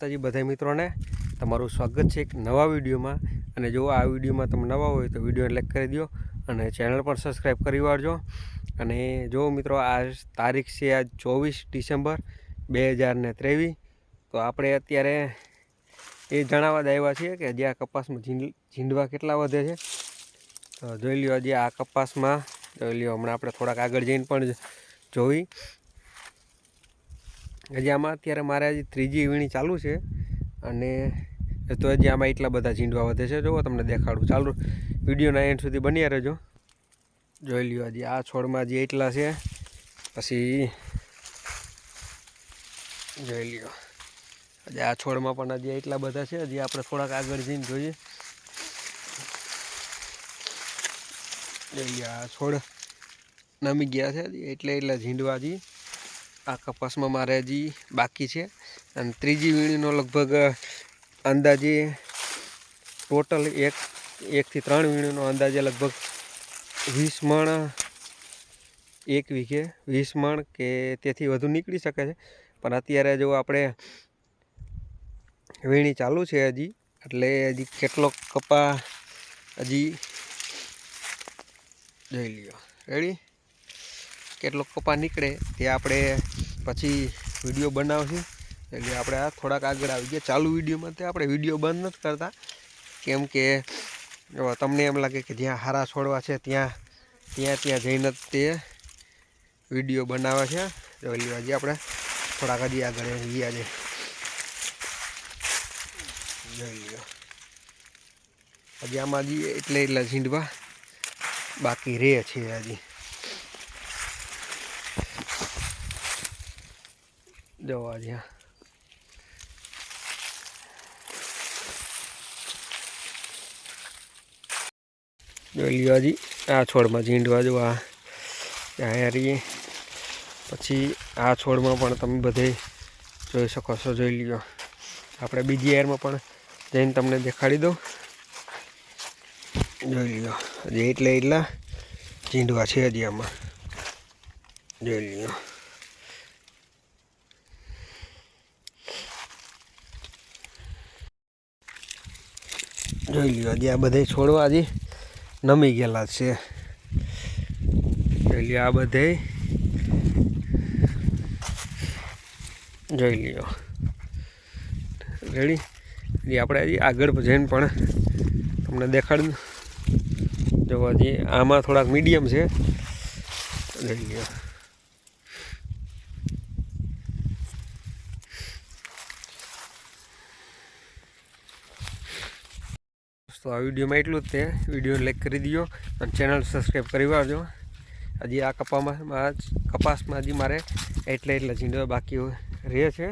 માતાજી બધા મિત્રોને, તમારું સ્વાગત છે એક નવા વિડીયોમાં. અને જો આ વિડીયોમાં તમે નવા હોય તો વિડીયોને લાઈક કરી દો અને ચેનલ પણ સબસ્ક્રાઈબ કરી વાળજો. અને જો મિત્રો આ તારીખ છે આજ ચોવીસ ડિસેમ્બર બે હજાર ને ત્રેવીસ, તો આપણે અત્યારે એ જણાવવા જ આવ્યા છીએ કે હજી આ કપાસમાં ઝીંડ, ઝીંડવા કેટલા વધે છે. તો જોઈ લ્યો હજી આ કપાસમાં, જોઈ લ્યો હમણાં આપણે થોડાક આગળ જઈને પણ જોઈ. હજી આમાં અત્યારે મારે હજી ત્રીજી વીણી ચાલુ છે. અને તો હજી આમાં એટલા બધા ઝીંડવા વધે છે. જો તમને દેખાડું. ચાલુ, વિડીયોના એન્ડ સુધી બન્યા રહેજો. જોઈ લ્યો હજી આ છોડમાં હજી એટલા છે. પછી જોઈ લ્યો. હજી આ છોડમાં પણ હજી એટલા બધા છે. હજી આપણે થોડાક આગળ જઈને જોઈએ. જોઈ લ્યો, આ છોડ નમી ગયા છે એટલે એટલા ઝીંડવા હજી આ કપાસમાં મારે હજી બાકી છે. અને ત્રીજી વીણીનો લગભગ અંદાજે ટોટલ એક, એકથી ત્રણ વીણીનો અંદાજે લગભગ વીસ મણ, એક વીઘે વીસ મણ કે તેથી વધુ નીકળી શકે છે. પણ અત્યારે જો આપણે વીણી ચાલુ છે હજી, એટલે હજી કેટલો કપા હજી જોઈ લ્યો. રેડી કેટલો કપા નીકળે તે આપણે પછી વીડિયો બનાવશું. એટલે આપણે આ થોડાક આગળ આવી ગયા. ચાલુ વિડીયોમાં તે આપણે વીડિયો બંધ નથી કરતા. કેમ કે તમને એમ લાગે કે જ્યાં હારા છોડવા છે, ત્યાં ત્યાં ત્યાં જઈને તે વીડિયો બનાવે છે. લ્યો હજી આપણે થોડાક હજી આગળ ગયા છે. હજી આમાં હજી એટલે એટલા ઝીંડવા બાકી રહે છે હજી. જવા જ્યાં જોઈ લ્યો હજી. આ છોડમાં ઝીંડવા જો આ અહીંયા રહીએ પછી આ છોડમાં પણ તમે બધે જોઈ શકો છો, જોઈ લ્યો. આપણે બીજી એરમાં પણ જઈને તમને દેખાડી દઉં. જોઈ લ્યો. હજી એટલે એટલા ઝીંડવા છે હજી આમાં. જોઈ લ્યો. જોઈ લ્યો, હજી આ બધે છોડવા હજી નમી ગયેલા છે. જોઈ લ્યો આ બધે જોઈ લ્યો. રેડી આપણે હજી આગળ જઈને પણ તમને દેખાડ. જો હજી આમાં થોડાક મીડિયમ છે. જોઈ લ્યો. તો આ વિડીયોમાં એટલું જ તે. વીડિયો લાઈક કરી દો અને ચેનલ સબસ્ક્રાઈબ કરી વાળજો. હજી આ કપામાં કપાસમાં હજી મારે એટલે એટલા ઝીંડો બાકી રહે છે.